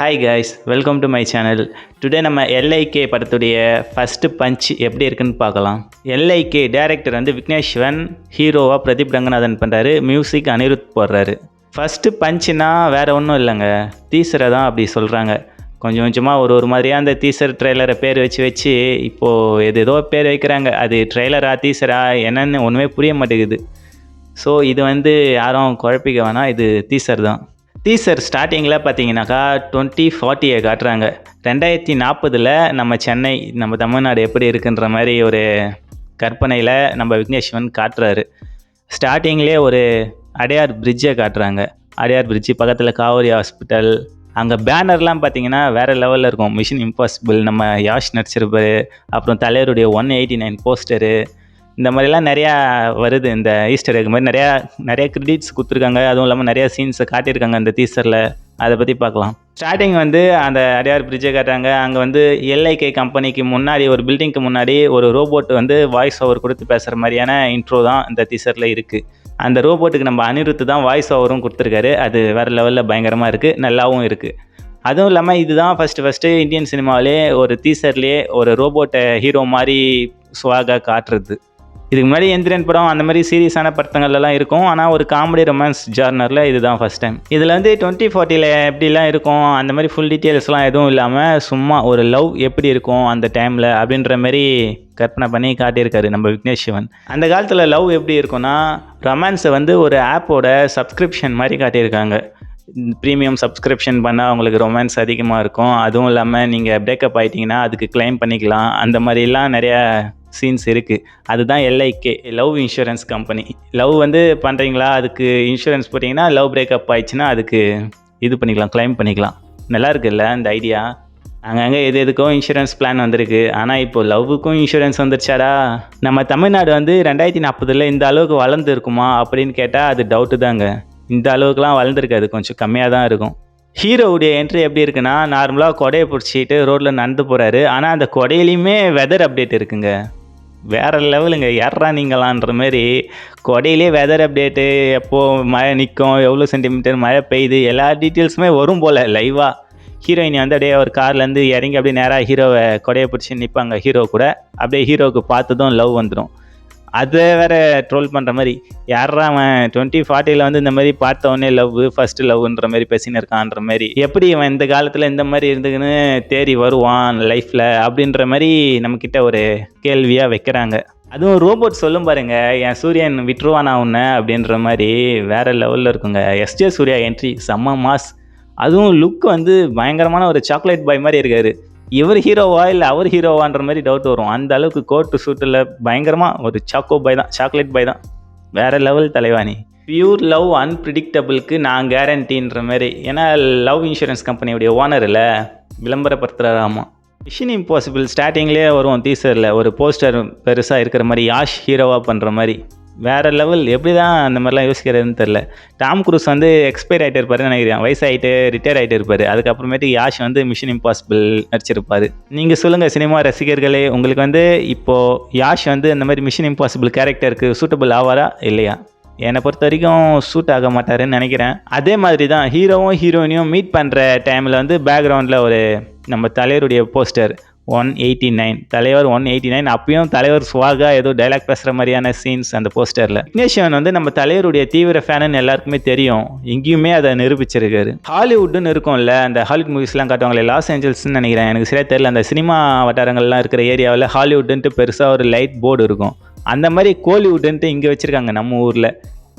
Hi guys welcome to my channel today நம்ம LIK படத்துடைய first punch எப்படி இருக்குன்னு பார்க்கலாம். எல்ஐகே டைரக்டர் வந்து விக்னேஷ்வன் ஹீரோவாக பிரதீப் ரங்கநாதன் பண்ணுறாரு மியூசிக் அனிருத் போடுறாரு. ஃபஸ்ட்டு பஞ்சுனா வேறு ஒன்றும் இல்லைங்க. டீசரை தான் அப்படி சொல்கிறாங்க கொஞ்சம் கொஞ்சமாக ஒரு ஒரு மாதிரியாக அந்த டீசர் ட்ரெய்லரை பேர் வச்சு வச்சு இப்போது எது ஏதோ பேர் வைக்கிறாங்க. அது ட்ரெய்லரா டீசரா என்னன்னு ஒன்றுமே புரிய மாட்டேங்குது. ஸோ இது வந்து யாரும் குழப்பிக்க வேணாம். இது டீசர் தான். டீசர் ஸ்டார்டிங்கில் பார்த்தீங்கன்னாக்கா டுவெண்ட்டி ஃபார்ட்டியை காட்டுறாங்க. ரெண்டாயிரத்தி நாற்பதில் நம்ம சென்னை நம்ம தமிழ்நாடு எப்படி இருக்குன்ற மாதிரி ஒரு கற்பனையில் நம்ம விக்னேஷ்வன் காட்டுறாரு. ஸ்டார்டிங்லேயே ஒரு அடையார் பிரிட்ஜை காட்டுறாங்க. அடையார் பிரிட்ஜு பக்கத்தில் காவேரி ஹாஸ்பிட்டல் அங்கே பேனர்லாம் பார்த்தீங்கன்னா வேறு லெவலில் இருக்கும். மிஷின் இம்பாசிபிள் நம்ம யாஷ் நடிச்சிருப்பாரு. அப்புறம் தலைவருடைய ஒன் எயிட்டி நைன் போஸ்டரு இந்த மாதிரிலாம் நிறையா வருது. இந்த ஈஸ்டர் எக் மாதிரி நிறையா நிறைய கிரெடிட்ஸ் கொடுத்துருக்காங்க. அதுவும் இல்லாமல் நிறையா சீன்ஸை காட்டியிருக்காங்க அந்த டீசரில் அதை பற்றி பார்க்கலாம். ஸ்டார்டிங் வந்து அந்த அடையார் பிரிட்ஜை காட்டுறாங்க. அங்கே வந்து எல்ஐகே கம்பெனிக்கு முன்னாடி ஒரு பில்டிங்க்கு முன்னாடி ஒரு ரோபோட் வந்து வாய்ஸ் ஓவர் கொடுத்து பேசுகிற மாதிரியான இன்ட்ரோ தான் இந்த டீசரில் இருக்குது அந்த ரோபோட்டுக்கு நம்ம அனிருத்து தான் வாய்ஸ் ஓவரும் கொடுத்துருக்காரு. அது வேறு லெவலில் பயங்கரமாக இருக்குது நல்லாவும் இருக்குது அதுவும் இல்லாமல் இதுதான் ஃபஸ்ட்டு ஃபஸ்ட்டு இந்தியன் சினிமாவிலே ஒரு டீசர்லேயே ஒரு ரோபோட்டை ஹீரோ மாதிரி சுவாக காட்டுறது. இதுக்கு முன்னாடி எந்திரன் படம் அந்த மாதிரி சீரியஸான படத்தங்கள்லாம் இருக்கும். ஆனால் ஒரு காமெடி ரொமான்ஸ் ஜார்னரில் இதுதான் ஃபஸ்ட் டைம் இதில் வந்து டுவெண்ட்டி ஃபார்ட்டியில் எப்படிலாம் இருக்கும் அந்த மாதிரி ஃபுல் டீட்டெயில்ஸ்லாம் எதுவும் இல்லாமல் சும்மா ஒரு லவ் எப்படி இருக்கும் அந்த டைமில் அப்படின்ற மாதிரி கற்பனை பண்ணி காட்டியிருக்காரு நம்ம விக்னேஷ் சிவன். அந்த காலத்தில் லவ் எப்படி இருக்கும்னா ரொமான்ஸை வந்து ஒரு ஆப்போட சப்ஸ்கிரிப்ஷன் மாதிரி காட்டியிருக்காங்க. ப்ரீமியம் சப்ஸ்கிரிப்ஷன் பண்ணால் அவங்களுக்கு ரொமான்ஸ் அதிகமாக இருக்கும். அதுவும் இல்லாமல் நீங்கள் பிரேக்கப் ஆகிட்டிங்கன்னா அதுக்கு கிளைம் பண்ணிக்கலாம். அந்த மாதிரிலாம் நிறையா சீன்ஸ் இருக்குது அதுதான் LIK love insurance company love வந்து பண்ணுறீங்களா அதுக்கு இன்சூரன்ஸ் போட்டிங்கன்னா லவ் பிரேக்கப் ஆயிடுச்சுன்னா அதுக்கு இது பண்ணிக்கலாம் கிளைம் பண்ணிக்கலாம். நல்லா இருக்குல்ல அந்த ஐடியா அங்கங்கே எது எதுக்கும் இன்சூரன்ஸ் பிளான் வந்திருக்கு. ஆனால் இப்போ லவ்வுக்கும் இன்சூரன்ஸ் வந்துருச்சாடா? நம்ம தமிழ்நாடு வந்து ரெண்டாயிரத்தி நாற்பதில் இந்த அளவுக்கு வளர்ந்து இருக்குமா அப்படின்னு கேட்டால் அது டவுட்டு தாங்க. இந்த அளவுக்குலாம் வளர்ந்துருக்காது. கொஞ்சம் கம்மியாக தான் இருக்கும். ஹீரோவுடைய என்ட்ரி எப்படி இருக்குன்னா நார்மலாக கொடையை பிடிச்சிட்டு ரோட்டில் நடந்து போகிறாரு ஆனால் அந்த கொடையிலையுமே வெதர் அப்டேட் இருக்குங்க. வேறு லெவலுங்க. ஏறா நீங்களான்ற மாதிரி கொடையிலே வெதர் அப்டேட்டு எப்போது மழை நிற்கும் எவ்வளோ சென்டிமீட்டர் மழை பெய்யுது எல்லா டீட்டெயில்ஸுமே வரும் போல் லைவாக ஹீரோயினி வந்து அப்படியே ஒரு கார்லேருந்து இறங்கி அப்படியே நேராக ஹீரோவை கொடையை பிடிச்சி நிற்பாங்க ஹீரோ கூட அப்படியே ஹீரோவுக்கு பார்த்ததும் லவ் வந்துடும் அதை வேற ட்ரோல் பண்ணுற மாதிரி. யாரா அவன் டுவெண்ட்டி ஃபார்ட்டியில் வந்து இந்த மாதிரி பார்த்த உடனே லவ் ஃபஸ்ட்டு லவ்ன்ற மாதிரி பேசின்னு இருக்கான்ற மாதிரி. எப்படி இவன் இந்த காலத்தில் இந்த மாதிரி இருந்துக்குன்னு தேடி வருவான் லைஃப்பில் அப்படின்ற மாதிரி நம்மக்கிட்ட ஒரு கேள்வியாக வைக்கிறாங்க. அதுவும் ரோபோட் சொல்லும் பாருங்க என் சூரியன் விட்டுருவானா உன்னை? அப்படின்ற மாதிரி வேற லெவலில் இருக்குங்க. எஸ்ஜே சூர்யா என்ட்ரி செம்ம மாஸ் அதுவும் லுக் வந்து பயங்கரமான ஒரு சாக்லேட் பாய் மாதிரி இருக்காரு. இவர் ஹீரோவா இல்லை அவர் ஹீரோவான்ற மாதிரி டவுட் வரும். அந்த அளவுக்கு கோட்டு சூட்டில் பயங்கரமாக ஒரு சாக்கோ பை தான் சாக்லேட் பை தான். வேறு லெவல் தலைவாணி. பியூர் லவ் அன்பிரிடிக்டபிளுக்கு நான் கேரண்டின்ற மாதிரி. ஏன்னா லவ் இன்சூரன்ஸ் கம்பெனியுடைய ஓனர் இல்லை விளம்பரப்படுத்துகிறாரு ஆமாம் மிஷின் இம்பாசிபிள் ஸ்டார்டிங்லேயே வரும் டீசரில் ஒரு போஸ்டர் பெருசாக இருக்கிற மாதிரி யாஷ் ஹீரோவாக பண்ணுற மாதிரி. வேறு லெவல் எப்படி தான் அந்த மாதிரிலாம் யோசிக்கிறதுன்னு தெரில டாம் குரூஸ் வந்து எக்ஸ்பைர் ஆகிட்டு இருப்பார் நினைக்கிறேன். வயசாகிட்டு ரிட்டையர் ஆகிட்டு இருப்பார். அதுக்கப்புறமேட்டு யாஷ் வந்து மிஷின் இம்பாசிபிள் நடிச்சிருப்பார். நீங்கள் சொல்லுங்கள் சினிமா ரசிகர்களே உங்களுக்கு வந்து இப்போது யாஷ் வந்து இந்த மாதிரி மிஷின் இம்பாசிபிள் கேரக்டருக்கு சூட்டபிள் ஆவாரா இல்லையா? என்னை பொறுத்த வரைக்கும் சூட் ஆக மாட்டாருன்னு நினைக்கிறேன். அதே மாதிரி தான் ஹீரோவும் ஹீரோயினையும் மீட் பண்ணுற டைமில் வந்து பேக்ரவுண்டில் ஒரு நம்ம தலைவருடைய போஸ்டர் ஒன் எயிட்டி நைன் தலைவர் ஒன் எயிட்டி நைன் அப்பயும் தலைவர் சுவாகா ஏதோ டைலாக் பேசுகிற மாதிரியான சீன்ஸ் அந்த போஸ்டரில் விக்னேஷன் வந்து நம்ம தலைவருடைய தீவிர ஃபேனுன்னு எல்லாருக்குமே தெரியும். எங்கேயுமே அதை நிரூபிச்சிருக்காரு. ஹாலிவுட்னு இருக்கும்ல அந்த ஹாலிவுட் மூவிஸ்லாம் காட்டுவாங்களே லாஸ் ஏஞ்சல்ஸ்னு நினைக்கிறேன். எனக்கு சரியா தெரியல. அந்த சினிமா வட்டாரங்கள்லாம் இருக்கிற ஏரியாவில் ஹாலிவுட்டுன்ட்டு பெருசாக ஒரு லைட் போர்டு இருக்கும். அந்த மாதிரி கோலிவுட்டுன்ட்டு இங்கே வச்சுருக்காங்க நம்ம ஊரில்.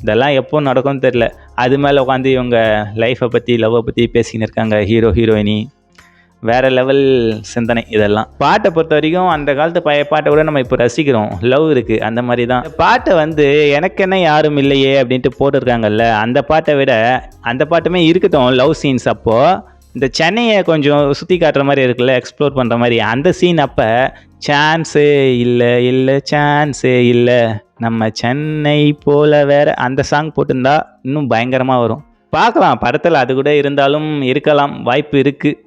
இதெல்லாம் எப்போ நடக்கும்னு தெரில அது மேலே உட்காந்து இவங்க லைஃப்பை பற்றி லவ்வை பற்றி பேசிக்கின்னு இருக்காங்க. ஹீரோ ஹீரோயினி வேற லெவல் சிந்தனை இதெல்லாம். பாட்டை பொறுத்த வரைக்கும் அந்த காலத்து பழைய பாட்டை கூட நம்ம இப்போ ரசிக்கிறோம். லவ் இருக்கு அந்த மாதிரி தான் பாட்டை வந்து எனக்கு என்ன யாரும் இல்லையே அப்படின்ட்டு போட்டிருக்காங்கல்ல அந்த பாட்டை விட அந்த பாட்டுமே இருக்கட்டும் லவ் சீன்ஸ் அப்போ. இந்த சென்னையை கொஞ்சம் சுற்றி காட்டுற மாதிரி இருக்குல்ல எக்ஸ்ப்ளோர் பண்ணுற மாதிரி. அந்த சீன் அப்போ சான்ஸே இல்லை இல்லை சான்ஸே இல்லை. நம்ம சென்னை போல் வேற அந்த சாங் போட்டிருந்தா இன்னும் பயங்கரமாக வரும். பார்க்கலாம் படத்தில் அது கூட இருந்தாலும் இருக்கலாம் வாய்ப்பு இருக்குது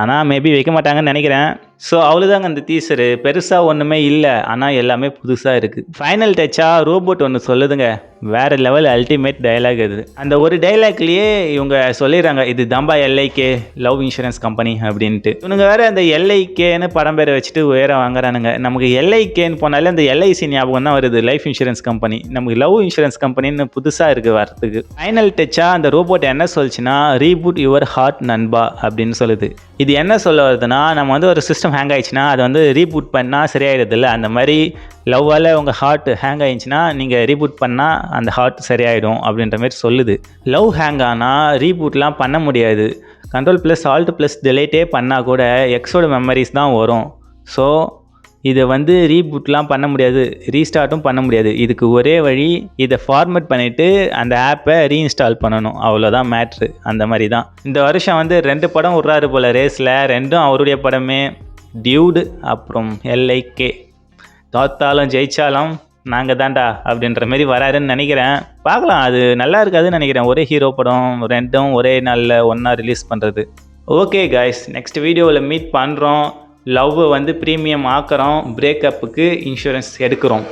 ஆனால் மேபி வைக்க மாட்டாங்கன்னு நினைக்கிறேன். ஸோ அவ்வளோதாங்க அந்த டீசரு பெருசாக ஒன்றுமே இல்லை. ஆனால் எல்லாமே புதுசாக இருக்குது ஃபைனல் டச்சாக ரோபோட் ஒன்று சொல்லுதுங்க. வேறு லெவல் அல்டிமேட் டைலாக் இது அந்த ஒரு டைலாக்லேயே இவங்க சொல்லிடுறாங்க இது தம்பா எல்ஐகே லவ் இன்சூரன்ஸ் கம்பெனி அப்படின்ட்டு. இவனுங்க வேறு அந்த எல்ஐகேன்னு படம் பேரை வச்சுட்டு உயர வாங்குறானுங்க. நமக்கு எல்ஐகேன்னு போனாலே அந்த எல்ஐசி ஞாபகம் தான் வருது. லைஃப் இன்சூரன்ஸ் கம்பெனி நமக்கு லவ் இன்சூரன்ஸ் கம்பெனின்னு புதுசாக இருக்குது வரத்துக்கு ஃபைனல் டச்சாக அந்த ரோபோட் என்ன சொல்லுச்சுன்னா ரீபூட் யுவர் ஹார்ட் நண்பா அப்படின்னு சொல்லுது. இது என்ன சொல்ல வருதுன்னா நம்ம வந்து ஒரு சிஸ்டம் ஹேங் ஆயிடுச்சுன்னா அதை வந்து ரீபூட் பண்ணால் சரியாயிடுதில்ல அந்த மாதிரி லவ்வால் உங்கள் ஹார்ட் ஹேங் ஆயிடுச்சுன்னா நீங்கள் ரீபூட் பண்ணால் அந்த ஹார்ட் சரியாயிடும் அப்படின்ற மாதிரி சொல்லுது. லவ் ஹேங் ஆனால் ரீபூட்லாம் பண்ண முடியாது. Control plus alt plus delete பண்ணால் கூட எக்ஸோட மெமரிஸ் தான் வரும். ஸோ இதை வந்து ரீபூட்லாம் பண்ண முடியாது. ரீஸ்டார்ட்டும் பண்ண முடியாது. இதுக்கு ஒரே வழி இதை ஃபார்மேட் பண்ணிவிட்டு அந்த ஆப்பை ரீஇன்ஸ்டால் பண்ணணும். அவ்வளோதான் மேட்ரு அந்த மாதிரி தான். இந்த வருஷம் வந்து ரெண்டு படம் விட்றாரு போல் ரேஸில் ரெண்டும் அவருடைய படமே. டியூடு அப்புறம் எல்ஐகே தோத்தாலும் ஜெயிச்சாலும் நாங்கள் தான்டா அப்படின்ற மாதிரி வராருன்னு நினைக்கிறேன். பார்க்கலாம் அது நல்லா இருக்காதுன்னு நினைக்கிறேன். ஒரே ஹீரோ படம் ரெண்டும் ஒரே நாளில் ஒன்றா ரிலீஸ் பண்ணுறது ஓகே காய்ஸ் நெக்ஸ்ட் வீடியோவில் மீட் பண்ணுறோம் லவ்வை வந்து ப்ரீமியம் ஆக்குறோம். பிரேக்கப்புக்கு இன்சூரன்ஸ் எடுக்கிறோம்.